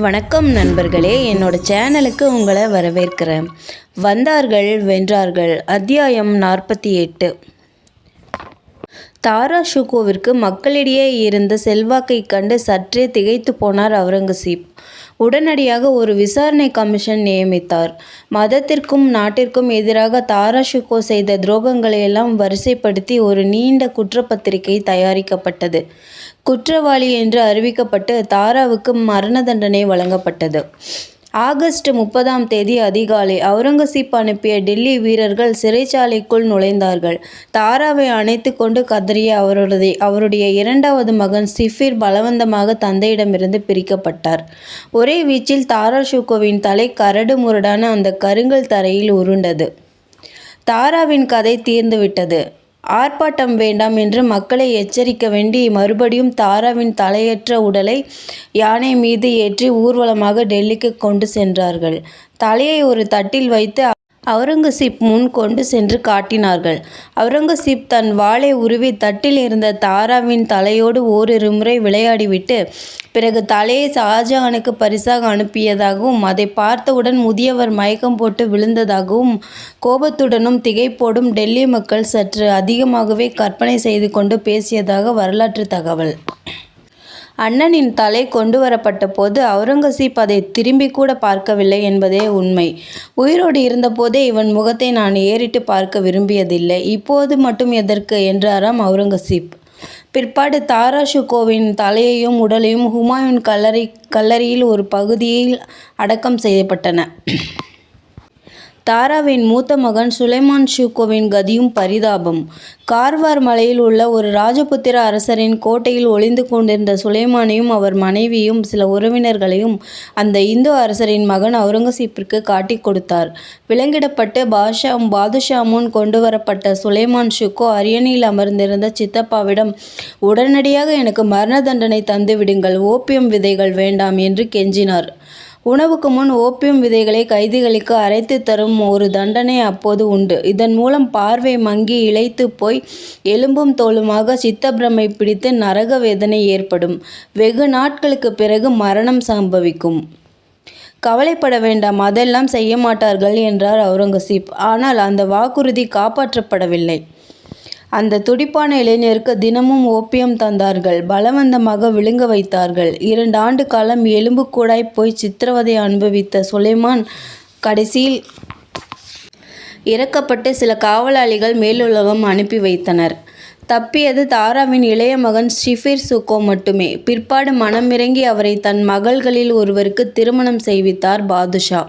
வணக்கம் நண்பர்களே என்னோட சேனலுக்கு உங்களை வரவேற்கிறேன். வந்தார்கள் வென்றார்கள். அத்தியாயம் நாற்பத்தி எட்டு. தாரா ஷுகோவிற்கு மக்களிடையே இருந்த செல்வாக்கை கண்டு சற்றே திகைத்து போனார் அவுரங்கசீப். உடனடியாக ஒரு விசாரணை கமிஷன் நியமித்தார். மதத்திற்கும் நாட்டிற்கும் எதிராக தாரா ஷுகோ செய்த துரோகங்களையெல்லாம் வரிசைப்படுத்தி ஒரு நீண்ட குற்றப்பத்திரிகை தயாரிக்கப்பட்டது. குற்றவாளி என்று அறிவிக்கப்பட்டு தாராவுக்கு மரண தண்டனை வழங்கப்பட்டது. ஆகஸ்ட் முப்பதாம் தேதி அதிகாலை அவுரங்கசீப் அனுப்பிய டெல்லி வீரர்கள் சிறைச்சாலைக்குள் நுழைந்தார்கள். தாராவை அணைத்து கொண்டு கதறிய அவருடைய அவருடைய இரண்டாவது மகன் சிஃபிர் பலவந்தமாக தந்தையிடமிருந்து பிரிக்கப்பட்டார். ஒரே வீச்சில் தாரா ஷுகோவின் தலை கரடு முரடான அந்த கருங்கல் தரையில் உருண்டது. தாராவின் கதை தீர்ந்துவிட்டது. ஆர்ப்பாட்டம் வேண்டாம் என்று மக்களை எச்சரிக்க வேண்டி மறுபடியும் தாராவின் தலையற்ற உடலை யானை மீது ஏற்றி ஊர்வலமாக டெல்லிக்கு கொண்டு சென்றார்கள். தலையை ஒரு தட்டில் வைத்து அவுரங்கசீப் முன் கொண்டு சென்று காட்டினார்கள். அவுரங்கசீப் தன் வாளை உருவி தட்டில் இருந்த தாராவின் தலையோடு ஓரிரு முறை விளையாடிவிட்டு பிறகு தலையை ஷாஜஹானுக்கு பரிசாக அனுப்பியதாகவும் அதை பார்த்தவுடன் முதியவர் மயக்கம் போட்டு விழுந்ததாகவும் கோபத்துடனும் திகைப்போடும் டெல்லி மக்கள் சற்று அதிகமாகவே கற்பனை செய்து கொண்டு பேசியதாக வரலாற்று தகவல். அண்ணனின் தலை கொண்டு வரப்பட்ட போது அவுரங்கசீப் அதை திரும்பி கூட பார்க்கவில்லை என்பதே உண்மை. உயிரோடு இருந்தபோதே இவன் முகத்தை நான் ஏறிட்டு பார்க்க விரும்பியதில்லை. இப்போது மட்டும் எதற்கு? என்றாராம் அவுரங்கசீப். பிற்பாடு தாரா ஷுகோவின் தலையையும் உடலையும் ஹுமாயூன் கல்லறை கல்லறையில் ஒரு பகுதியில் அடக்கம் செய்யப்பட்டன. தாராவின் மூத்த மகன் சுலைமான் ஷூகோவின் கதியும் பரிதாபம். கார்வார் மலையில் உள்ள ஒரு ராஜபுத்திர அரசரின் கோட்டையில் ஒளிந்து கொண்டிருந்த சுலைமானையும் அவர் மனைவியும் சில உறவினர்களையும் அந்த இந்து அரசரின் மகன் அவுரங்கசீப்பிற்கு காட்டிக் கொடுத்தார். விலங்கிடப்பட்டு பாஷா பாதுஷா முன் கொண்டு வரப்பட்ட சுலைமான் ஷுக்கோ அரியணையில் அமர்ந்திருந்த சித்தப்பாவிடம் உடனடியாக எனக்கு மரண தண்டனை தந்துவிடுங்கள் ஓபியம் ஓப்பியம் விதைகள் வேண்டாம் என்று கெஞ்சினார். உணவுக்கு முன் ஓப்பியம் விதைகளை கைதிகளுக்கு அரைத்து தரும் ஒரு தண்டனை அப்போது உண்டு. இதன் மூலம் பார்வை மங்கி இழைத்து போய் எலும்பும் தோலுமாக சித்தப்பிரமை பிடித்து நரக வேதனை ஏற்படும். வெகு நாட்களுக்கு பிறகு மரணம் சம்பவிக்கும். கவலைப்பட வேண்டாம் அதெல்லாம் செய்ய மாட்டார்கள் என்றார் அவுரங்கசீப். ஆனால் அந்த வாக்குறுதி காப்பாற்றப்படவில்லை. அந்த துடிப்பான இளைஞருக்கு தினமும் ஓப்பியம் தந்தார்கள். பலவந்தமாக விழுங்க வைத்தார்கள். இரண்டு ஆண்டு காலம் எலும்பு கூடாய் போய் சித்திரவதை அனுபவித்த சுலைமான் கடைசியில் இறக்கப்பட்டு சில காவலாளிகள் மேலுலகம் அனுப்பி வைத்தனர். தப்பியது தாராவின் இளைய மகன் ஷிஃபிர் சுக்கோ மட்டுமே. பிற்பாடு மனமிறங்கி அவரை தன் மகள்களில் ஒருவருக்கு திருமணம் செய்வித்தார் பாதுஷா.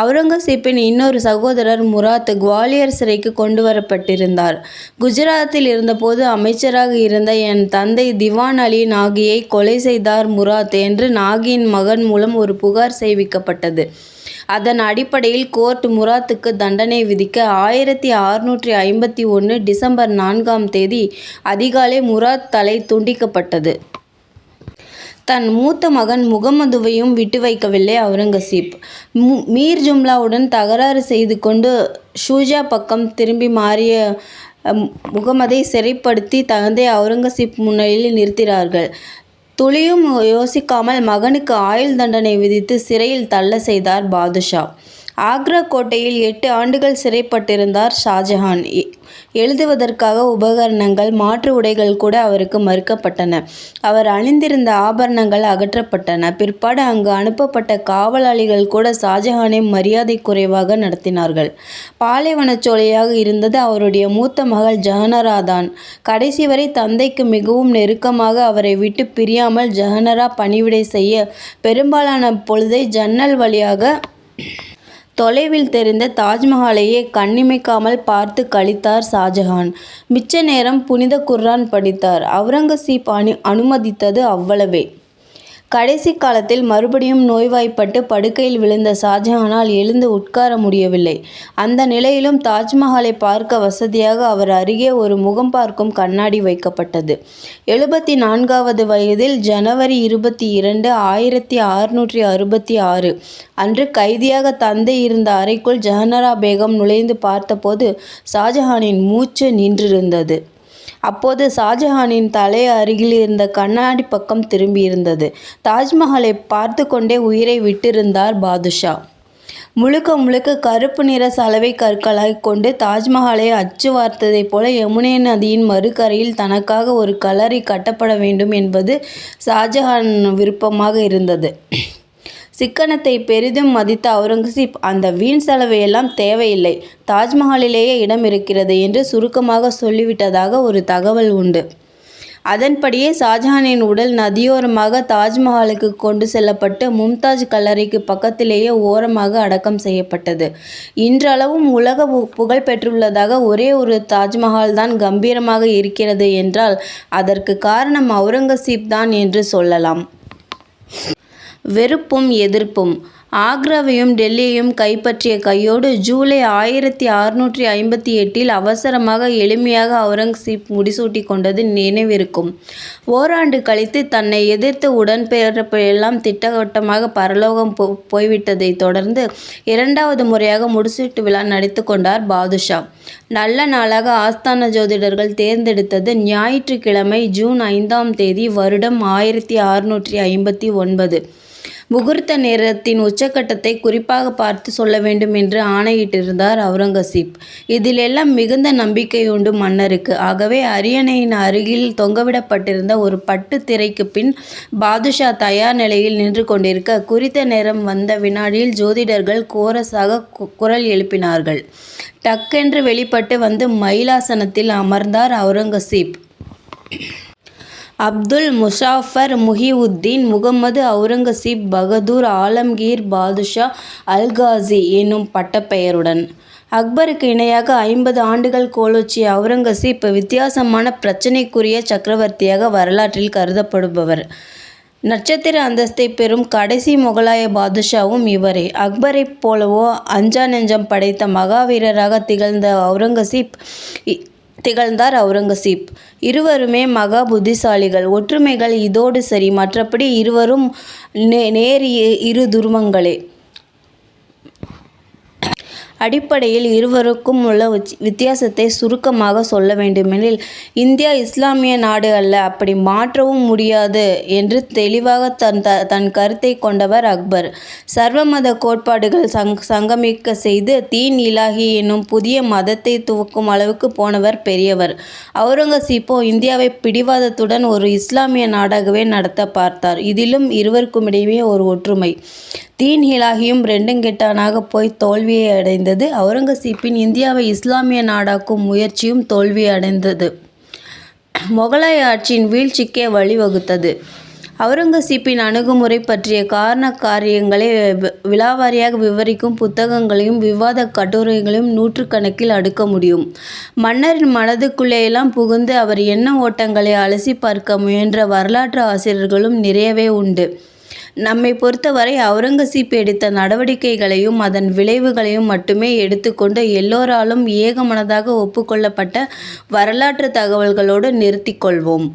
அவுரங்கசீப்பின் இன்னொரு சகோதரர் முராத் குவாலியர் சிறைக்கு கொண்டு வரப்பட்டிருந்தார் குஜராத்தில் இருந்தபோது அமைச்சராக இருந்த என் தந்தை திவான் அலி நாகியை கொலை செய்தார் முராத் என்று நாகியின் மகன் மூலம் ஒரு புகார் செய்விக்கப்பட்டது. அதன் அடிப்படையில் கோர்ட் முராத்துக்கு தண்டனை விதிக்க ஆயிரத்தி அறுநூற்றி ஐம்பத்தி ஒன்று டிசம்பர் நான்காம் தேதி அதிகாலை முராத் தலை துண்டிக்கப்பட்டது. தன் மூத்த மகன் முகமதுவையும் விட்டு வைக்கவில்லை அவுரங்கசீப். மீர் ஜும்லாவுடன் தகராறு செய்து கொண்டு ஷூஜா பக்கம் திரும்பி மாறிய முகமதை சிறைப்படுத்தி தந்தை அவுரங்கசீப் முன்னிலையில் நிறுத்தினார்கள். துளியும் யோசிக்காமல் மகனுக்கு ஆயுள் தண்டனை விதித்து சிறையில் தள்ள செய்தார் பாதுஷா. ஆக்ரா கோட்டையில் எட்டு ஆண்டுகள் சிறைப்பட்டிருந்தார் ஷாஜஹான். எழுதுவதற்காக உபகரணங்கள் மாற்று உடைகள் கூட அவருக்கு மறுக்கப்பட்டன. அவர் அணிந்திருந்த ஆபரணங்கள் அகற்றப்பட்டன. பிற்பாடு அங்கு அனுப்பப்பட்ட காவலாளிகள் கூட ஷாஜஹானை மரியாதை குறைவாக நடத்தினார்கள். பாலைவனச்சோலையாக இருந்தது அவருடைய மூத்த மகள் ஜஹனரா தான் கடைசி வரை தந்தைக்கு மிகவும் நெருக்கமாக அவரை விட்டு பிரியாமல் ஜஹனரா பணிவிடை செய்ய பெரும்பாலான பொழுதை ஜன்னல் வழியாக தொலைவில் தெரிந்த தாஜ்மஹாலையே கண்ணிமைக்காமல் பார்த்து கழித்தார் ஷாஜஹான். மிச்ச நேரம் புனித குர்ரான் படித்தார். அவுரங்கசீப் அனு அனுமதித்தது அவ்வளவே. கடைசி காலத்தில் மறுபடியும் நோய்வாய்ப்பட்டு படுக்கையில் விழுந்த ஷாஜஹானால் எழுந்து உட்கார முடியவில்லை. அந்த நிலையிலும் தாஜ்மஹாலை பார்க்க வசதியாக அவர் அருகே ஒரு முகம் பார்க்கும் கண்ணாடி வைக்கப்பட்டது. எழுபத்தி நான்காவது வயதில் ஜனவரி இருபத்தி இரண்டு ஆயிரத்தி அறுநூற்றி அறுபத்தி ஆறு அன்று கைதியாக தந்தை இருந்த அறைக்குள் ஜஹனரா பேகம் நுழைந்து பார்த்தபோது ஷாஜஹானின் மூச்சு நின்றிருந்தது. அப்போது ஷாஜஹானின் தலை அருகில் இருந்த கண்ணாடி பக்கம் திரும்பியிருந்தது. தாஜ்மஹாலை பார்த்து கொண்டே உயிரை விட்டிருந்தார் பாதுஷா. முழுக்க முழுக்க கருப்பு நிற சலவை கற்களைக் கொண்டு தாஜ்மஹாலை அச்சு வார்த்ததைப் போல யமுனை நதியின் மறுகரையில் தனக்காக ஒரு கலரி கட்டப்பட வேண்டும் என்பது ஷாஜஹான் விருப்பமாக இருந்தது. சிக்கனத்தை பெரிதும் மதித்த அவுரங்கசீப் அந்த வீண் செலவையெல்லாம் தேவையில்லை. தாஜ்மஹாலிலேயே இடம் இருக்கிறது என்று சுருக்கமாக சொல்லிவிட்டதாக ஒரு தகவல் உண்டு. அதன்படியே ஷாஜஹானின் உடல் நதியோரமாக தாஜ்மஹாலுக்கு கொண்டு செல்லப்பட்டு மும்தாஜ் கல்லறைக்கு பக்கத்திலேயே ஓரமாக அடக்கம் செய்யப்பட்டது. இன்றளவும் உலக புகழ் பெற்றுள்ளதாக ஒரே ஒரு தாஜ்மஹால் தான் கம்பீரமாக இருக்கிறது என்றால் அதற்கு காரணம் அவுரங்கசீப் தான் என்று சொல்லலாம். வெறுப்பும் எதிர்ப்பும் ஆக்ராவையும் டெல்லியையும் கைப்பற்றிய கையோடு ஜூலை ஆயிரத்தி அறுநூற்றி ஐம்பத்தி எட்டில் அவசரமாக எளிமையாக அவுரங்கசீப் முடிசூட்டிக் கொண்டது நினைவிருக்கும். ஓராண்டு கழித்து தன்னை எதிர்த்து உடன்பெயர்ப்பையெல்லாம் திட்டவட்டமாக பரலோகம் போ போய்விட்டதைத் தொடர்ந்து இரண்டாவது முறையாக முடிசூட்டு விழா நடித்து கொண்டார் பாதுஷா. நல்ல நாளாக ஆஸ்தான ஜோதிடர்கள் தேர்ந்தெடுத்தது ஞாயிற்றுக்கிழமை ஜூன் ஐந்தாம் தேதி வருடம் ஆயிரத்தி அறுநூற்றி ஐம்பத்தி ஒன்பது. முகூர்த்த நேரத்தின் உச்சக்கட்டத்தை குறிப்பாக பார்த்து சொல்ல வேண்டும் என்று ஆணையிட்டிருந்தார் அவுரங்கசீப். இதிலெல்லாம் மிகுந்த நம்பிக்கையுண்டு மன்னருக்கு. ஆகவே அரியணையின் அருகில் தொங்கவிடப்பட்டிருந்த ஒரு பட்டுத் திரைக்குப் பின் பாதுஷா தயார் நிலையில் நின்று கொண்டிருக்க குறித்த நேரம் வந்த வினாடியில் ஜோதிடர்கள் கோரஸாகக் குரல் எழுப்பினார்கள். டக்கென்று வெளிப்பட்டு வந்து மயிலாசனத்தில் அமர்ந்தார் அவுரங்கசீப். அப்துல் முஷாஃபர் முஹிவுத்தீன் முகம்மது அவுரங்கசீப் பகதூர் ஆலம்கீர் பாதுஷா அல்காசி எனும் பட்டப்பெயருடன். அக்பருக்கு இணையாக ஐம்பது ஆண்டுகள் கோலோச்சிய அவுரங்கசீப் வித்தியாசமான பிரச்சினைக்குரிய சக்கரவர்த்தியாக வரலாற்றில் கருதப்படுபவர். நட்சத்திர அந்தஸ்தைப் பெறும் கடைசி முகலாய பாதுஷாவும் இவரே. அக்பரைப் போலவோ அஞ்சா நெஞ்சம் படைத்த மகாவீரராக திகழ்ந்த அவுரங்கசீப் இ திகழ்ந்தார் அவுரங்கசீப். இருவருமே மகா புத்திசாலிகள். ஒற்றுமைகள் இதோடு சரி. மற்றபடி இருவரும் நே நேர் இரு துருவங்களே. அடிப்படையில் இருவருக்கும் உள்ள வித்தியாசத்தை சுருக்கமாக சொல்ல வேண்டுமெனில் இந்தியா இஸ்லாமிய நாடு அல்ல அப்படி மாற்றவும் முடியாது என்று தெளிவாக தன் த தன் கருத்தைக் கொண்டவர் அக்பர். சர்வ கோட்பாடுகள் கோட்பாடுகள் சங்கமிக்க செய்து தீன் இலாஹி என்னும் புதிய மதத்தை துவக்கும் அளவுக்கு போனவர் பெரியவர். அவுரங்கசீப்போ இந்தியாவை பிடிவாதத்துடன் ஒரு இஸ்லாமிய நாடாகவே நடத்தப் பார்த்தார். இதிலும் இருவருக்குமிடையே ஒரு ஒற்றுமை. தீன் ஹிலாகியும் ரெண்டும் கெட்டானாக போய் தோல்வியை அடைந்தது தோல்வியடைந்தது. அவுரங்கசீப்பின் இந்தியாவை இஸ்லாமிய நாடாக்கும் முயற்சியும் தோல்வியடைந்தது. மொகலாய ஆட்சியின் வீழ்ச்சிக்கே வழிவகுத்தது அவுரங்கசீப்பின் அணுகுமுறை பற்றிய காரண காரியங்களை விலாவாரியாக விவரிக்கும் புத்தகங்களையும் விவாதக் கட்டுரைகளையும் நூற்றுக்கணக்கில் அடுக்க முடியும். மன்னரின் மனதுக்குள்ளேயெல்லாம் புகுந்து அவர் எண்ண ஓட்டங்களை அலசி பார்க்க முயன்ற வரலாற்று ஆசிரியர்களும் நிறையவே உண்டு. நம்மைப் பொறுத்தவரை அவுரங்கசீப் எடுத்த நடவடிக்கைகளையும் அதன் விளைவுகளையும் மட்டுமே எடுத்துக்கொண்டு எல்லோராலும் ஏகமனதாக ஒப்புக்கொள்ளப்பட்ட வரலாற்று தகவல்களோடு நிறுத்திக் கொள்வோம்.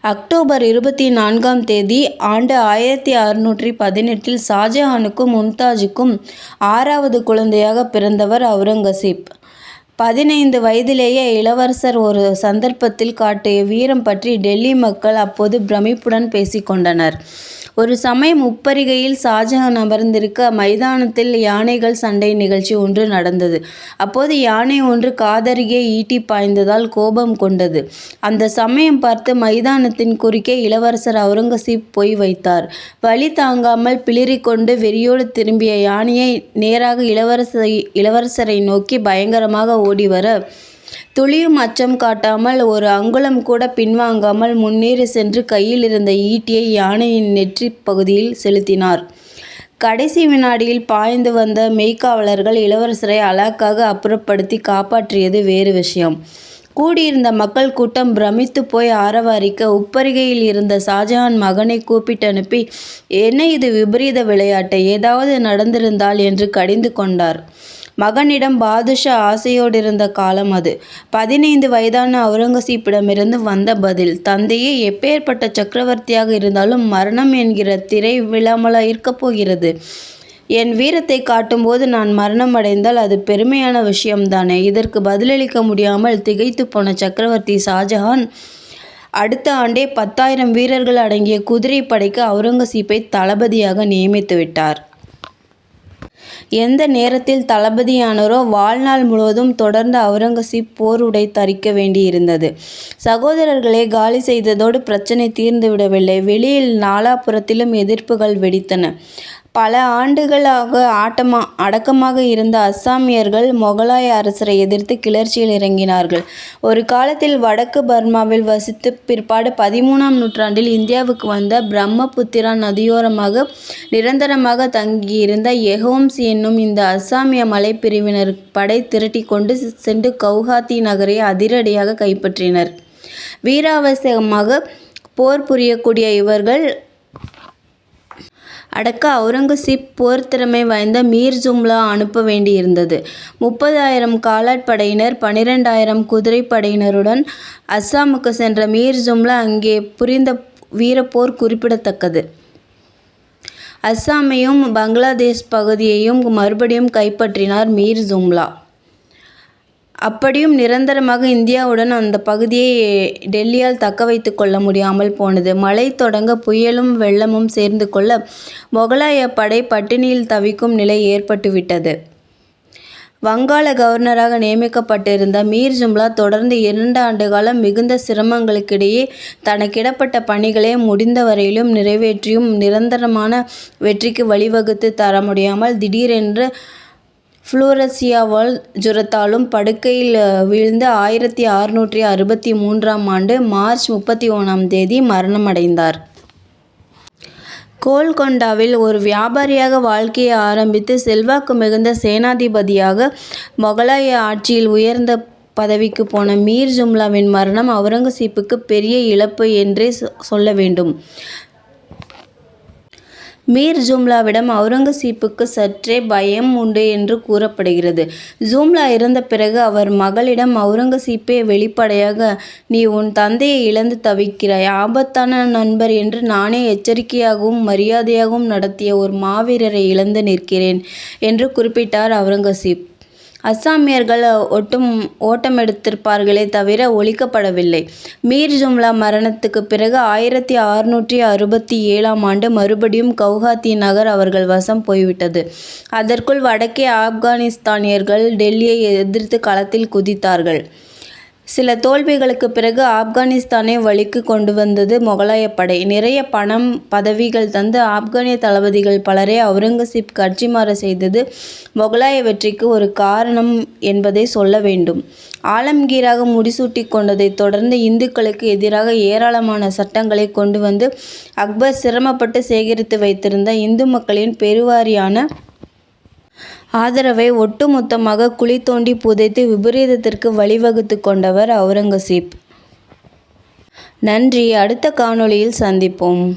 அக்டோபர் இருபத்தி நான்காம் தேதி ஆண்டு ஆயிரத்தி அறுநூற்றி பதினெட்டில் ஷாஜஹானுக்கும் மும்தாஜுக்கும் ஆறாவது குழந்தையாக பிறந்தவர் அவுரங்கசீப். பதினைந்து வயதிலேயே இளவரசர் ஒரு சந்தர்ப்பத்தில் காட்டிய வீரம் பற்றி டெல்லி மக்கள் அப்போது பிரமிப்புடன் பேசிக்கொண்டனர். ஒரு சமயம் உப்பரிகையில் ஷாஜஹான் அமர்ந்திருக்க மைதானத்தில் யானைகள் சண்டை நிகழ்ச்சி ஒன்று நடந்தது. அப்போது யானை ஒன்று காதருகே ஈட்டி பாய்ந்ததால் கோபம் கொண்டது. அந்த சமயம் பார்த்து மைதானத்தின் குறுக்கே இளவரசர் அவுரங்கசீப் போய் வைத்தார். வழி தாங்காமல் பிளிறிக்கொண்டு வெறியோடு திரும்பிய யானையை நேராக இளவரசரை நோக்கி பயங்கரமாக ஓடிவர துளியும் அச்சம் காட்டாமல் ஒரு அங்குலம் கூட பின்வாங்காமல் முன்னேறி சென்று கையில் இருந்த ஈட்டியை யானையின் நெற்றி பகுதியில் செலுத்தினார். கடைசி விநாடியில் பாய்ந்து வந்த மெய்க்காவலர்கள் இளவரசரை அலாக்காக அப்புறப்படுத்தி காப்பாற்றியது வேறு விஷயம். கூடியிருந்த மக்கள் கூட்டம் பிரமித்து போய் ஆரவாரிக்க உப்பரிகையில் இருந்த ஷாஜஹான் மகனை கூப்பிட்டு அனுப்பி என்ன இது விபரீத விளையாட்டு. ஏதாவது நடந்திருந்தால் என்று கடிந்து கொண்டார். மகனிடம் பாதுஷா ஆசையோடிருந்த காலம் அது. பதினைந்து வயதான அவுரங்கசீப்பிடமிருந்து வந்த பதில். தந்தையே எப்பேர்ப்பட்ட சக்கரவர்த்தியாக இருந்தாலும் மரணம் என்கிற திரை விழாமலா இருக்கப் போகிறது? என் வீரத்தை காட்டும்போது நான் மரணம் அடைந்தால் அது பெருமையான விஷயம்தானே இதற்கு பதிலளிக்க முடியாமல் திகைத்து போன சக்கரவர்த்தி ஷாஜஹான் அடுத்த ஆண்டே பத்தாயிரம் வீரர்கள் அடங்கிய குதிரை படைக்கு அவுரங்கசீப்பை தளபதியாக நியமித்து விட்டார் எந்த நேரத்தில் தளபதியானாரோ வாழ்நாள் முழுவதும் தொடர்ந்து அவுரங்கசீப் போர் உடை தரிக்க வேண்டியிருந்தது. சகோதரர்களை காலி செய்ததோடு பிரச்சனை தீர்ந்துவிடவில்லை. வெளியில் நாலாபுறத்திலும் எதிர்ப்புகள் வெடித்தன. பல ஆண்டுகளாக ஆட்டமா அடக்கமாக இருந்த அஸ்ஸாமியர்கள் மொகலாய அரசரை எதிர்த்து கிளர்ச்சியில் இறங்கினார்கள். ஒரு காலத்தில் வடக்கு பர்மாவில் வசித்து பிற்பாடு பதிமூணாம் நூற்றாண்டில் இந்தியாவுக்கு வந்த பிரம்மபுத்திரா நதியோரமாக நிரந்தரமாக தங்கியிருந்த எஹோம்ஸ் என்னும் இந்த அஸ்ஸாமிய மலைப்பிரிவினர் படை திரட்டி கொண்டு சென்று கவுஹாத்தி நகரை அதிரடியாக கைப்பற்றினர். வீராவசியமாக போர் புரியக்கூடிய இவர்கள் அடக்க அவுரங்கசீப் போர் திறமை வாய்ந்த மீர் ஜும்லா அனுப்ப வேண்டியிருந்தது. முப்பதாயிரம் காலாட் படையினர் பனிரெண்டாயிரம் குதிரைப்படையினருடன் அஸ்ஸாமுக்கு சென்ற மீர் ஜும்லா அங்கே புரிந்த வீரப்போர் குறிப்பிடத்தக்கது. அஸ்ஸாமையும் பங்களாதேஷ் பகுதியையும் மறுபடியும் கைப்பற்றினார் மீர் ஜும்லா. அப்படியும் நிரந்தரமாக இந்தியாவுடன் அந்த பகுதியை டெல்லியால் தக்க வைத்து கொள்ள முடியாமல் போனது. மழை தொடங்க புயலும் வெள்ளமும் சேர்ந்து கொள்ள மொகலாய படை பட்டினியில் தவிக்கும் நிலை ஏற்பட்டுவிட்டது வங்காள கவர்னராக நியமிக்கப்பட்டிருந்த மீர் ஜும்லா தொடர்ந்து இரண்டு ஆண்டு காலம் மிகுந்த சிரமங்களுக்கிடையே தனக்கிடப்பட்ட பணிகளை முடிந்த வரையிலும் நிறைவேற்றியும் நிரந்தரமான வெற்றிக்கு வழிவகுத்து தர முடியாமல் திடீரென்று ஃப்ளூரசியாவால் ஜுரத்தாலும் படுக்கையில் வீழ்ந்து ஆயிரத்தி அறுநூற்றி அறுபத்தி மூன்றாம் ஆண்டு மார்ச் முப்பத்தி ஒன்றாம் தேதி மரணமடைந்தார். கோல்கொண்டாவில் ஒரு வியாபாரியாக வாழ்க்கையை ஆரம்பித்து செல்வாக்கு மிகுந்த சேனாதிபதியாக மொகலாய ஆட்சியில் உயர்ந்த பதவிக்கு போன மீர் ஜும்லாவின் மரணம் அவுரங்கசீப்புக்கு பெரிய இழப்பு என்றே சொல்ல வேண்டும். மீர் ஜும்லாவிடம் அவுரங்கசீப்புக்கு சற்றே பயம் உண்டு என்று கூறப்படுகிறது. ஜூம்லா இறந்த பிறகு அவர் மகளிடம் அவுரங்கசீப்பே வெளிப்படையாக நீ உன் தந்தையை இழந்து தவிக்கிறாய். ஆபத்தான நண்பர் என்று நானே எச்சரிக்கையாகவும் மரியாதையாகவும் நடத்திய ஒரு மாவீரரை இழந்து நிற்கிறேன் என்று குறிப்பிட்டார் அவுரங்கசீப். அஸ்ஸாமியர்கள் ஒட்டும் ஓட்டமெடுத்திருப்பார்களே தவிர ஒழிக்கப்படவில்லை. மீர் ஜும்லா மரணத்துக்கு பிறகு ஆயிரத்தி அறுநூற்றி அறுபத்தி ஏழாம் ஆண்டு மறுபடியும் கவுஹாத்தி நகர் அவர்கள் வசம் போய்விட்டது. அதற்குள் வடக்கே ஆப்கானிஸ்தானியர்கள் டெல்லியை எதிர்த்து களத்தில் குதித்தார்கள். சில தோல்விகளுக்கு பிறகு ஆப்கானிஸ்தானை வழிக்கு கொண்டு வந்தது முகலாய படை. நிறைய பணம் பதவிகள் தந்து ஆப்கானிய தளபதிகள் பலரை அவுரங்கசீப் கட்சி மாற செய்தது மொகலாய வெற்றிக்கு ஒரு காரணம் என்பதை சொல்ல வேண்டும். ஆலம்கீராக முடிசூட்டி கொண்டதைத் தொடர்ந்து இந்துக்களுக்கு எதிராக ஏராளமான சட்டங்களை கொண்டு வந்து அக்பர் சிரமப்பட்டு சேகரித்து வைத்திருந்த இந்து மக்களின் பெருவாரியான ஆதரவை ஒட்டுமொத்தமாக குழி தோண்டி புதைத்து விபரீதத்திற்கு வழிவகுத்து கொண்டவர் அவுரங்கசீப். நன்றி. அடுத்த காணொளியில் சந்திப்போம்.